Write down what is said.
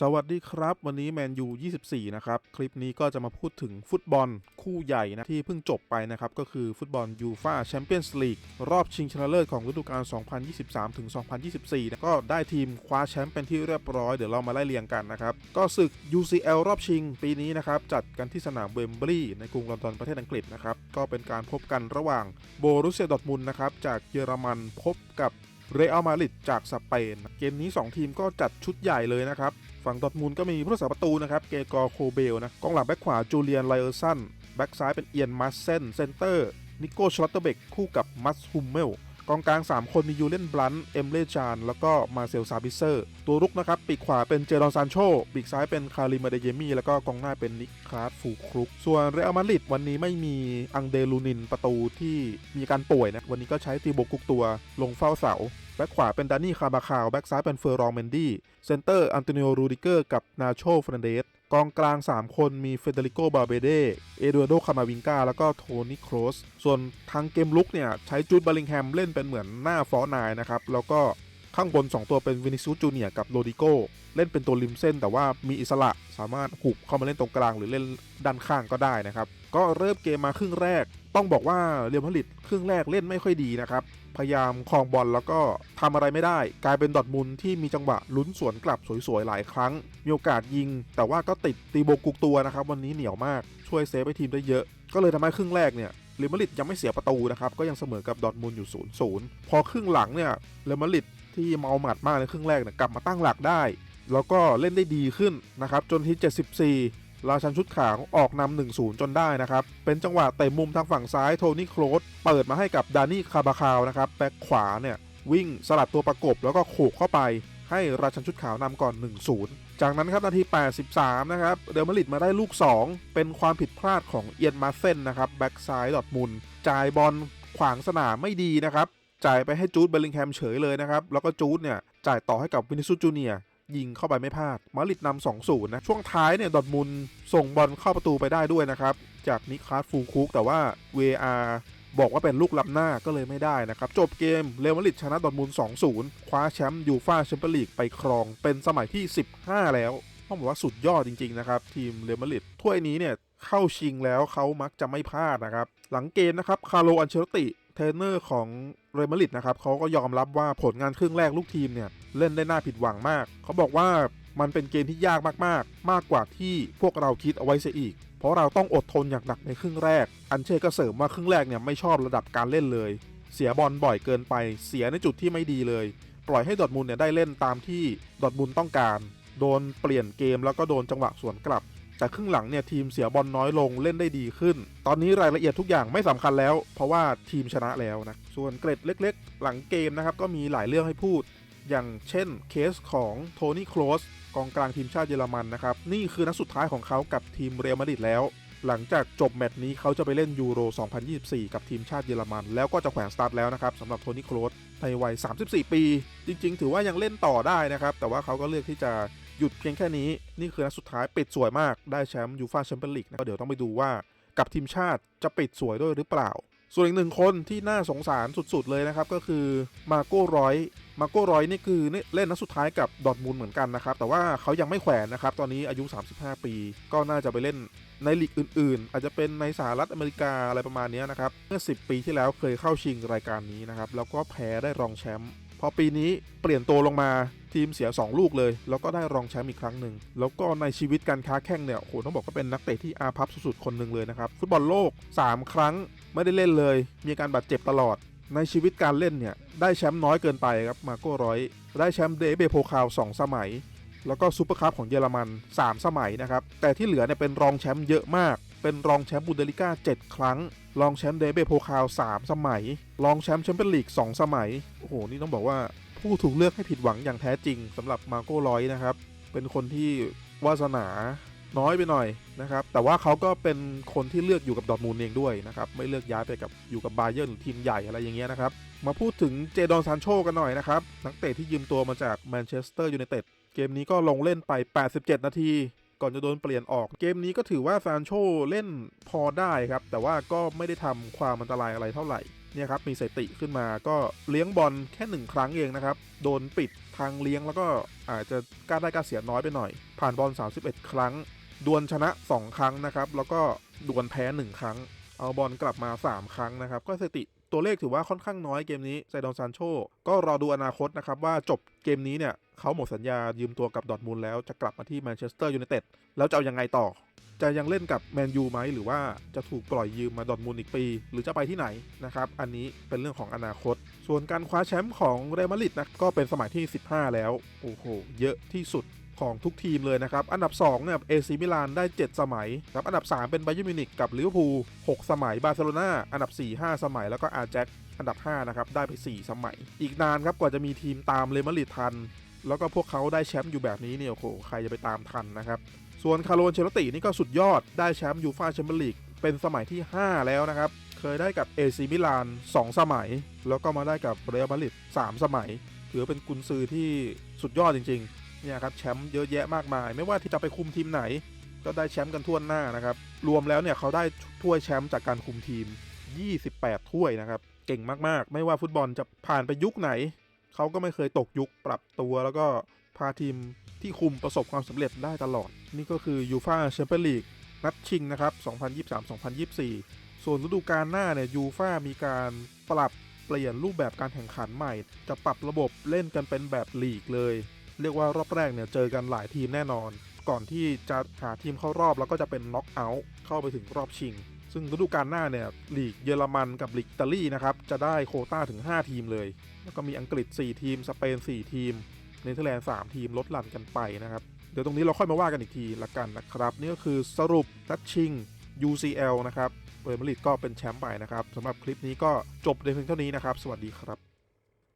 สวัสดีครับ วันนี้แมนยู 24 นะครับ คลิปนี้ก็จะมาพูดถึงฟุตบอลคู่ใหญ่นะที่เพิ่งจบไปนะครับ ก็คือฟุตบอลยูฟาแชมเปี้ยนส์ลีกรอบชิงชนะเลิศของฤดูกาล 2023 ถึง 2024นะก็ได้ทีมคว้าแชมป์เป็นที่เรียบร้อย เดี๋ยวเรามาไล่เรียงกันนะครับ ก็ศึก UCL รอบชิงปีนี้นะครับ จัดกันที่สนามเวมบลีย์ในกรุงลอนดอนประเทศอังกฤษนะครับก็เป็นการพบกันระหว่างโบรุสเซียดอทมุนนะครับจากเยอรมันพบกับเรอัลมาดริดจากสเปนเกมนี้ 2 ทีมก็จัดชุดใหญ่เลยนะครับ ฝั่งดอทมูลก็มีผู้รักษาประตูนะครับเกกอโคเบลนะกองหลังแบ็คขวาจูเลียนไลเออร์สันแบ็คซ้ายเป็นเอียนมัสเซนเซนเตอร์นิโก้ชลอตเตอร์เบกคู่กับมัสฮุมเมล กองกลาง 3 คนมียูเลนบลันเอมเลจาน แล้วก็มาเซลซาบิเซอร์ ตัวรุกนะครับ ปีกขวาเป็นเจรอนซานโช ปีกซ้ายเป็นคาริมาเดเยมี่ แล้วก็กองหน้าเป็นนิคลาสฟูครุก ส่วนเรอัลมาดริดวันนี้ไม่มีอังเดลูนินประตูที่มีการป่วยนะ วันนี้ก็ใช้ตีโบกุกตัวลงเฝ้าเสาแบ็คขวาเป็นดานี่คาบาคาว แบ็คซ้ายเป็นเฟอร์รองเมนดี้ เซนเตอร์อันโตนิโอ รูดิเกอร์ กับนาโชฟรนเดส กองกลาง 3 คนมีเฟเดริโก บาเบเด เอดูโด คามาวิงกา แล้วก็โทนี่ โครส ส่วนทางเกมลุกเนี่ย ใช้จูดบาลิงแฮมเล่นเป็นเหมือนหน้าฟอร์นายนะครับ แล้วก็ข้างบน 2 ตัวเป็นวินิซูจูเนียกับโรดิโก เล่นเป็นตัวริมเส้น แต่ว่ามีอิสระสามารถหุบเข้ามาเล่นตรงกลางหรือเล่นด้านข้างก็ได้นะครับ ก็เริ่มเกมมาครึ่งแรก ต้องบอกว่าเรียลมาดริดครึ่งแรกเล่นไม่ค่อยดีนะครับ พยายามคลองบอลแล้วก็ทำอะไรไม่ได้ กลายเป็นดอทมุนที่มีจังหวะลุ้นสวนกลับสวยๆหลายครั้ง มีโอกาสยิง แต่ว่าก็ติดตีโบกุกตัวนะครับ วันนี้เหนียวมากช่วยเซฟให้ทีมได้เยอะ ก็เลยทำให้ครึ่งแรกเนี่ยเรมาริดยังไม่เสียประตูนะครับก็ยังเสมอกับดอทมุนอยู่0ูนย์พอครึ่งหลังเนี่ยเรมาริดที่เมาหมัดมากในครึ่งแรกเนี่ยกลับมาตั้งหลักได้ แล้วก็เล่นได้ดีขึ้นนะครับจนที่74 ราชันชุดขาวออกนำ1-0 จนได้นะครับ เป็นจังหวะเตะมุมทางฝั่งซ้ายโทนี่โครสเปิดมาให้กับดานี่คาบาคาวนะครับแบ็คขวาเนี่ยวิ่งสลัดตัวประกบแล้วก็โขกเข้าไป ให้ราชันชุดขาวนำก่อน 1-0 จากนั้นครับนาที 83 นะครับเดลมาริดมาได้ลูก 2 เป็นความผิดพลาดของเอียนมาเซนนะครับแบ็คซ้ายดอดมุนจ่ายบอลขวางสนามไม่ดีนะครับจ่ายไปให้จูดเบลลิงแฮมเฉยเลยนะครับแล้วก็จูดเนี่ยจ่ายต่อให้กับวินิสุจูเนีย ยิงเข้าไปไม่พลาด มาริดนำ2 0นะ ช่วงท้ายเนี่ย ดอดมุนส่งบอลเข้าประตูไปได้ด้วยนะครับ จากนิคาสฟูคุกแต่ว่า VAR บอกว่าเป็นลูกล้ำหน้าก็เลยไม่ได้นะครับ จบเกมเรอัลมาดริดชนะดอร์ทมุนด์2-0 คว้าแชมป์ยูฟาแชมเปี้ยนลีกไปครองเป็นสมัยที่ 15 แล้วต้องบอกว่าสุดยอดจริง ๆ นะครับ ทีมเรอัลมาดริดถ้วยนี้เนี่ยเข้าชิงแล้วเขามักจะไม่พลาดนะครับ หลังเกมนะครับคาร์โลอันเชลติ เทรนเนอร์ของเรอัลมาดริดนะครับเขาก็ยอมรับว่าผลงานครึ่งแรกลูกทีมเนี่ยเล่นได้น่าผิดหวังมาก เขาบอกว่ามันเป็นเกมที่ยากมากๆ มากกว่าที่พวกเราคิดเอาไว้เสียอีก เพราะเราต้องอดทนอย่างหนักในครึ่งแรก อันเช่ก็เสริมว่าครึ่งแรกเนี่ยไม่ชอบระดับการเล่นเลย เสียบอลบ่อยเกินไป เสียในจุดที่ไม่ดีเลย ปล่อยให้ดอทมุนด์เนี่ยได้เล่นตามที่ดอทมุนด์ต้องการ โดนเปลี่ยนเกมแล้วก็โดนจังหวะสวนกลับ จากครึ่งหลังเนี่ยทีมเสียบอลน้อยลงเล่นได้ดีขึ้น ตอนนี้รายละเอียดทุกอย่างไม่สำคัญแล้ว เพราะว่าทีมชนะแล้วนะ ส่วนเกร็ดเล็ก ๆ หลังเกมนะครับก็มีหลายเรื่องให้พูด อย่างเช่นเคสของโทนี่โครสกองกลางทีมชาติเยอรมันนะครับ นี่คือนัดสุดท้ายของเขากับทีมเรอัลมาดริดแล้ว หลังจากจบแมตช์นี้เขาจะไปเล่นยูโร 2024 กับทีมชาติเยอรมัน แล้วก็จะแขวนสตาร์ทแล้วนะครับสำหรับโทนี่โครสในวัย 34 ปี จริง ๆ ถือว่ายังเล่นต่อได้นะครับแต่ว่าเขาก็เลือกที่จะ หยุดเพียงแค่นี้นี่คือนัดสุดท้ายปิดสวยมากได้แชมป์ยูฟ่าแชมเปี้ยนลีกนะก็เดี๋ยวต้องไปดูว่ากับทีมชาติจะปิดสวยด้วยหรือเปล่า ส่วนอีกหนึ่งคนที่น่าสงสารสุดๆเลยนะครับ ก็คือมาโก้รอยมาโก้รอยนี่คือเล่นนัดสุดท้ายกับดอทมุนด์เหมือนกันนะครับ แต่ว่าเขายังไม่แขวนนะครับ ตอนนี้อายุ 35 ปี ก็น่าจะไปเล่นในลีกอื่น ๆ อาจจะเป็นในสหรัฐอเมริกาอะไรประมาณนี้นะครับเมื่อ 10 ปีที่แล้วเคยเข้าชิงรายการนี้นะครับแล้วก็แพ้ได้รองแชมป์ พอปีนี้เปลี่ยนตัวลงมาทีมเสีย 2 ลูกเลย แล้วก็ได้รองแชมป์อีกครั้งหนึ่ง แล้วก็ในชีวิตการค้าแข่งเนี่ยโหต้องบอกว่าเป็นนักเตะที่อาภัพสุดๆคนหนึ่งเลยนะครับ ฟุตบอลโลก 3 ครั้งไม่ได้เล่นเลย มีการบาดเจ็บตลอด ในชีวิตการเล่นเนี่ย ได้แชมป์น้อยเกินไปครับมาโก้ร้อยได้แชมป์เดเบโพคาว2สมัย แล้วก็ซูเปอร์คัพของเยอรมัน 3 สมัยนะครับแต่ที่เหลือเนี่ยเป็นรองแชมป์เยอะมาก เป็นรองแชมป์บูเดลิก้า 7 ครั้ง รองแชมป์เดเบโพคาว3 สมัย รองแชมป์แชมเปี้ยนลีก 2 สมัย โอ้โห นี่ต้องบอกว่าผู้ถูกเลือกให้ผิดหวังอย่างแท้จริงสำหรับมาโก้ร้อยนะครับ เป็นคนที่วาสนาน้อยไปหน่อยนะครับ แต่ว่าเขาก็เป็นคนที่เลือกอยู่กับดอทมูลเองด้วยนะครับ ไม่เลือกย้ายไปกับอยู่กับบาเยิร์นหรือทีมใหญ่อะไรอย่างเงี้ยนะครับ มาพูดถึงเจดอนซานโชกันหน่อยนะครับ นักเตะที่ยืมตัวมาจากแมนเชสเตอร์ยูไนเต็ด เกมนี้ก็ลงเล่นไป 87 นาที ก่อนจะโดนเปลี่ยนออก เกมนี้ก็ถือว่าซานโชเล่นพอได้ครับ แต่ว่าก็ไม่ได้ทำความอันตรายอะไรเท่าไหร่เนี่ยครับมีสติขึ้นมาก็เลี้ยงบอลแค่หนึ่งครั้งเองนะครับ โดนปิดทางเลี้ยงแล้วก็อาจจะกล้าได้กาเสียน้อยไปหน่อย ผ่านบอล 31 ครั้ง ดวลชนะ 2 ครั้งนะครับ แล้วก็ดวลแพ้ 1 ครั้ง เอาบอลกลับมา 3 ครั้งนะครับ ก็สติตัวเลขถือว่าค่อนข้างน้อยเกมนี้ไซดอนซานโชก็รอดูอนาคตนะครับว่าจบเกมนี้เนี่ย เขาหมดสัญญายืมตัวกับดอทมุนด์แล้วจะกลับมาที่แมนเชสเตอร์ยูไนเต็ดแล้วจะเอายังไงต่อ จะยังเล่นกับแมนยูไหมหรือว่าจะถูกปล่อยยืมมาดอทมุนด์อีกปี หรือจะไปที่ไหนนะครับ อันนี้เป็นเรื่องของอนาคต ส่วนการคว้าแชมป์ของเรอัลมาดริดนะก็เป็นสมัยที่ 15 แล้วโอ้โหเยอะที่สุดของทุกทีมเลยนะครับ อันดับ2เนี่ยเอซีมิลานได้ 7 สมัยครับอันดับ 3 เป็นไบเยร์มิวนิกกับลิเวอร์พูล6สมัยบาร์เซโลนาอันดับ 4 5 สมัยแล้วก็อาแจ็คอันดับ 5 นะครับ ได้ไป 4 สมัย อีกนานครับ กว่าจะมีทีมตามเรอัลมาริดทัน แล้วก็พวกเขาได้แชมป์อยู่แบบนี้เนี่ยโอ้โหใครจะไปตามทันนะครับ ส่วนคาร์โลนเชลตินี่ก็สุดยอดได้แชมป์ยูฟ่าแชมเปี้ยนลีกเป็นสมัยที่ 5 แล้วนะครับ เคยได้กับเอซีมิลาน 2 สมัย แล้วก็มาได้กับเรอัลมาดริด3สมัย ถือเป็นกุนซือที่สุดยอดจริงๆเนี่ยครับแชมป์เยอะแยะมากมาย ไม่ว่าที่จะไปคุมทีมไหน ก็ได้แชมป์กันทั่วหน้านะครับรวมแล้วเนี่ยเขาได้ถ้วยแชมป์จากการคุมทีม 28 ถ้วยนะครับเก่งมากๆ ไม่ว่าฟุตบอลจะผ่านไปยุคไหน เขาก็ไม่เคยตกยุคปรับตัว แล้วก็พาทีมที่คุมประสบความสำเร็จได้ตลอด นี่ก็คือยูฟาแชมเปี้ยนลีกนัดชิงนะครับ 2023-2024 ส่วนฤดูกาลหน้าเนี่ยยูฟามีการปรับเปลี่ยนรูปแบบการแข่งขันใหม่ จะปรับระบบเล่นกันเป็นแบบลีกเลย เรียกว่ารอบแรกเนี่ยเจอกันหลายทีมแน่นอน ก่อนที่จะหาทีมเข้ารอบแล้วก็จะเป็นน็อกเอาท์เข้าไปถึงรอบชิง ซึ่งฤดูกาลหน้าเนี่ยลีกเยอรมันกับลีกอิตาลีนะครับจะได้โคต้าถึง 5 ทีมเลย แล้วก็มีอังกฤษ 4 ทีม สเปน 4 ทีมเนเธอร์แลนด์ 3 ทีมลดหลั่นกันไปนะครับ เดี๋ยวตรงนี้เราค่อยมาว่ากันอีกทีละกันนะครับ นี่ก็คือสรุปนัดชิง UCL นะครับเรอัลมาดริดก็เป็นแชมป์ไปนะครับสำหรับคลิปนี้ก็จบในเพียงเท่านี้นะครับ สวัสดีครับ